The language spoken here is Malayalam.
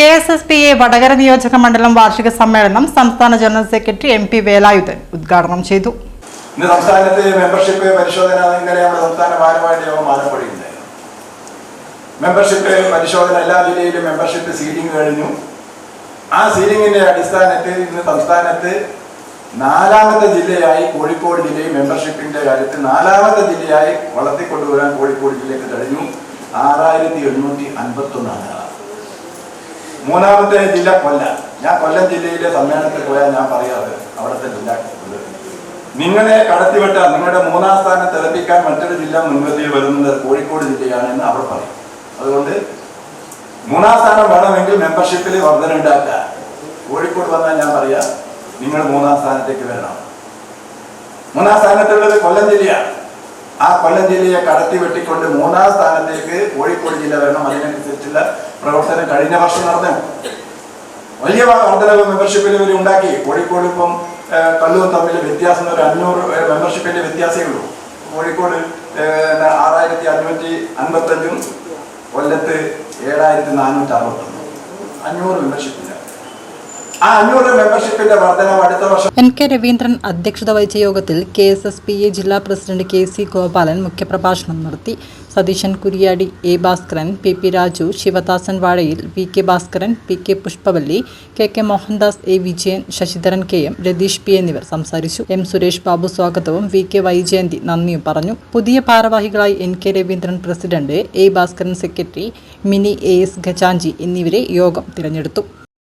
K S S P A Vadakara നിയോജക മണ്ഡലം വാർഷിക സമ്മേളനം സംസ്ഥാന general secretary M P Velayudhan ഉദ്ഘാടനം ചെയ്തു. ഇന്ന് സംസ്ഥാനത്തെ മെമ്പർഷിപ്പ് പരിശോധന ഇന്നലെ നമ്മുടെ സംസ്ഥാന ഭാരമായിട്ട് യോഗം ആലപ്പുഴയുണ്ടായിരുന്നു മെമ്പർഷിപ്പ് പരിശോധന എല്ലാ ജില്ലയിലും മെമ്പർഷിപ്പ് സീലിംഗ് കഴിഞ്ഞു. ആ സീലിംഗിന്റെ അടിസ്ഥാനത്തിൽ ഇന്ന് സംസ്ഥാനത്ത് നാലാമത്തെ ജില്ലയായി കോഴിക്കോട് ജില്ലയിൽ മെമ്പർഷിപ്പിന്റെ കാര്യത്തിൽ നാലാമത്തെ ജില്ലയായി വളർത്തിക്കൊണ്ടുവരാൻ കോഴിക്കോട് ജില്ലയ്ക്ക് കഴിഞ്ഞു. ആറായിരത്തി എണ്ണൂറ്റി അൻപത്തി ഒന്നാണ് മൂന്നാമത്തെ ജില്ല കൊല്ലം. ഞാൻ കൊല്ലം ജില്ലയിലെ സമ്മേളനത്തിൽ പോയാൽ ഞാൻ പറയാറ് അവിടുത്തെ ജില്ല നിങ്ങളെ കടത്തിവിട്ട നിങ്ങളുടെ മൂന്നാം സ്ഥാനം തിളപ്പിക്കാൻ മറ്റൊരു ജില്ല മുൻപന്തിയിൽ വരുന്നത് കോഴിക്കോട് ജില്ലയാണെന്ന് അവർ പറയും. അതുകൊണ്ട് മൂന്നാം സ്ഥാനം വേണമെങ്കിൽ മെമ്പർഷിപ്പിൽ വർധന ഉണ്ടാക്കുക. കോഴിക്കോട് വന്നാൽ ഞാൻ പറയാം നിങ്ങൾ മൂന്നാം സ്ഥാനത്തേക്ക് വരണം. മൂന്നാം സ്ഥാനത്തുള്ളത് കൊല്ലം ജില്ലയാണ്. ആ കൊല്ലം ജില്ലയെ കടത്തി വെട്ടിക്കൊണ്ട് മൂന്നാം സ്ഥാനത്തേക്ക് കോഴിക്കോട് ജില്ല വരണം. അതിനനുസരിച്ചുള്ള പ്രവർത്തനം കഴിഞ്ഞ വർഷം നടന്നു വലിയ വർധനവ് മെമ്പർഷിപ്പിൽ ഇവർ ഉണ്ടാക്കി. കോഴിക്കോട് ഇപ്പം കല്ലൂർ തമ്മിൽ വ്യത്യാസം ഒരു അഞ്ഞൂറ് മെമ്പർഷിപ്പിന്റെ വ്യത്യാസമേ ഉള്ളൂ. കോഴിക്കോട് ആറായിരത്തി അഞ്ഞൂറ്റി അൻപത്തഞ്ചും കൊല്ലത്ത് ഏഴായിരത്തി നാനൂറ്റി അറുപത്തൊന്നും. അഞ്ഞൂറ് മെമ്പർഷിപ്പില്ല ആ അഞ്ഞൂറ് മെമ്പർഷിപ്പിന്റെ വർധനവ് അടുത്ത വർഷം എൻ കെ രവീന്ദ്രൻ അധ്യക്ഷത വഹിച്ച യോഗത്തിൽ K S S P A ജില്ലാ പ്രസിഡന്റ് കെ സി ഗോപാലൻ മുഖ്യപ്രഭാഷണം നടത്തി. Satheesan Kuriyadi A Bhaskaran P P Raju Sivadasan Vazhayil V K Bhaskaran P K Pushpavalli K K Mohandas A Vijayan Sasidharan K M Ratheesh P എന്നിവർ സംസാരിച്ചു. എം സുരേഷ് ബാബു സ്വാഗതവും വി കെ വൈജയന്തി നന്ദിയും പറഞ്ഞു. പുതിയ ഭാരവാഹികളായി N K Raveendran president A Bhaskaran secretary Mini A S ഖജാഞ്ചി എന്നിവരെ യോഗം തിരഞ്ഞെടുത്തു.